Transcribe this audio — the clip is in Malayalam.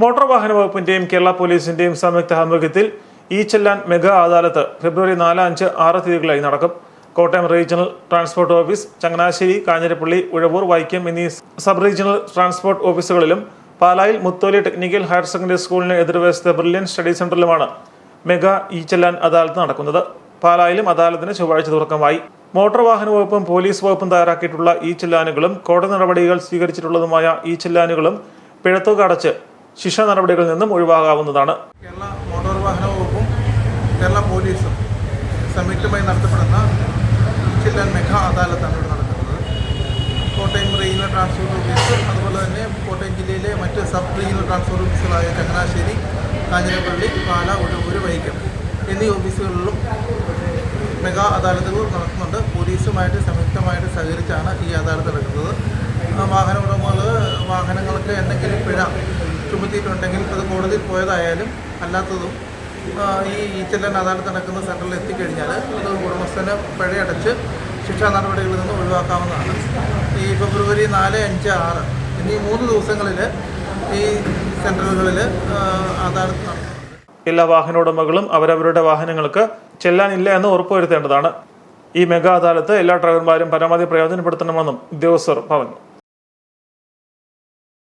മോട്ടോർ വാഹന വകുപ്പിന്റെയും കേരള പോലീസിന്റെയും സംയുക്ത ആഭിമുഖ്യത്തിൽ ഈ ചെല്ലാൻ മെഗാ അദാലത്ത് ഫെബ്രുവരി നാല് അഞ്ച് ആറ് തീയതികളായി നടക്കും. Kottayam regional transport office Changanassery Kanjirappally Uzhavoor Vaikom എന്നീ സബ് റീജിയണൽ ട്രാൻസ്പോർട്ട് ഓഫീസുകളിലും പാലായിൽ മുത്തോലി ടെക്നിക്കൽ ഹയർ സെക്കൻഡറി സ്കൂളിന് എതിർവശത്തെ ബ്രില്യൻ സ്റ്റഡി സെന്ററിലുമാണ് മെഗാ ഈ ചെല്ലാൻ അദാലത്ത് നടക്കുന്നത്. പാലായിലും അദാലത്തിന് ചൊവ്വാഴ്ച തുടക്കമായി. മോട്ടോർ വാഹന വകുപ്പും പോലീസ് വകുപ്പും തയ്യാറാക്കിയിട്ടുള്ള ഈ ചെല്ലാനുകളും കോടതി നടപടികൾ സ്വീകരിച്ചിട്ടുള്ളതുമായ ഈ ചെല്ലാനുകളും പിഴത്തുക അടച്ച് ശിക്ഷാ നടപടികളിൽ നിന്നും ഒഴിവാകാവുന്നതാണ്. കേരള മോട്ടോർ വാഹന വകുപ്പും കേരള പോലീസും സംയുക്തമായി നടത്തപ്പെടുന്ന ചില മെഗാ അദാലത്താണ് ഇവിടെ നടക്കുന്നത്. കോട്ടയം റീജിയണൽ ട്രാൻസ്പോർട്ട് ഓഫീസ് അതുപോലെ തന്നെ കോട്ടയം ജില്ലയിലെ മറ്റ് സബ് റീജിയണൽ ട്രാൻസ്പോർട്ട് ഓഫീസുകളായ ചങ്ങനാശ്ശേരി കാഞ്ഞിരപ്പള്ളി പാല ഉഴവൂർ വൈക്കം എന്നീ ഓഫീസുകളിലും മെഗാ അദാലത്തുകൾ നടക്കുന്നുണ്ട് പോലീസുമായിട്ട് സംയുക്തമായിട്ട് സഹകരിച്ചാണ് ഈ അദാലത്ത് നടക്കുന്നത്. വാഹന ഉടമകൾ വാഹനങ്ങൾക്ക് എന്തെങ്കിലും പിഴ ചുമത്തിയിട്ടുണ്ടെങ്കിൽ അത് കോടതിയിൽ പോയതായാലും അല്ലാത്തതും ഈ ഈച്ചല്ലൻ അദാലത്ത് നടക്കുന്ന സെന്ററിൽ എത്തിക്കഴിഞ്ഞാൽ അത് ഉടമസ്ഥന് പിഴയടച്ച് ശിക്ഷാ നടപടികളിൽ നിന്ന് ഒഴിവാക്കാവുന്നതാണ്. ഈ ഫെബ്രുവരി നാല് അഞ്ച് ആറ് എന്നീ മൂന്ന് ദിവസങ്ങളിൽ ഈ സെന്ററുകളിൽ അദാലത്ത് നടത്തുന്നുണ്ട് എല്ലാ വാഹന ഉടമകളും അവരവരുടെ വാഹനങ്ങൾക്ക് ചെല്ലാനില്ല എന്ന് ഉറപ്പുവരുത്തേണ്ടതാണ്. ഈ മെഗാ അദാലത്ത് എല്ലാ ഡ്രൈവർമാരും പരമാവധി പ്രയോജനപ്പെടുത്തണമെന്നും ഉദ്യോഗസ്ഥർ പറഞ്ഞു.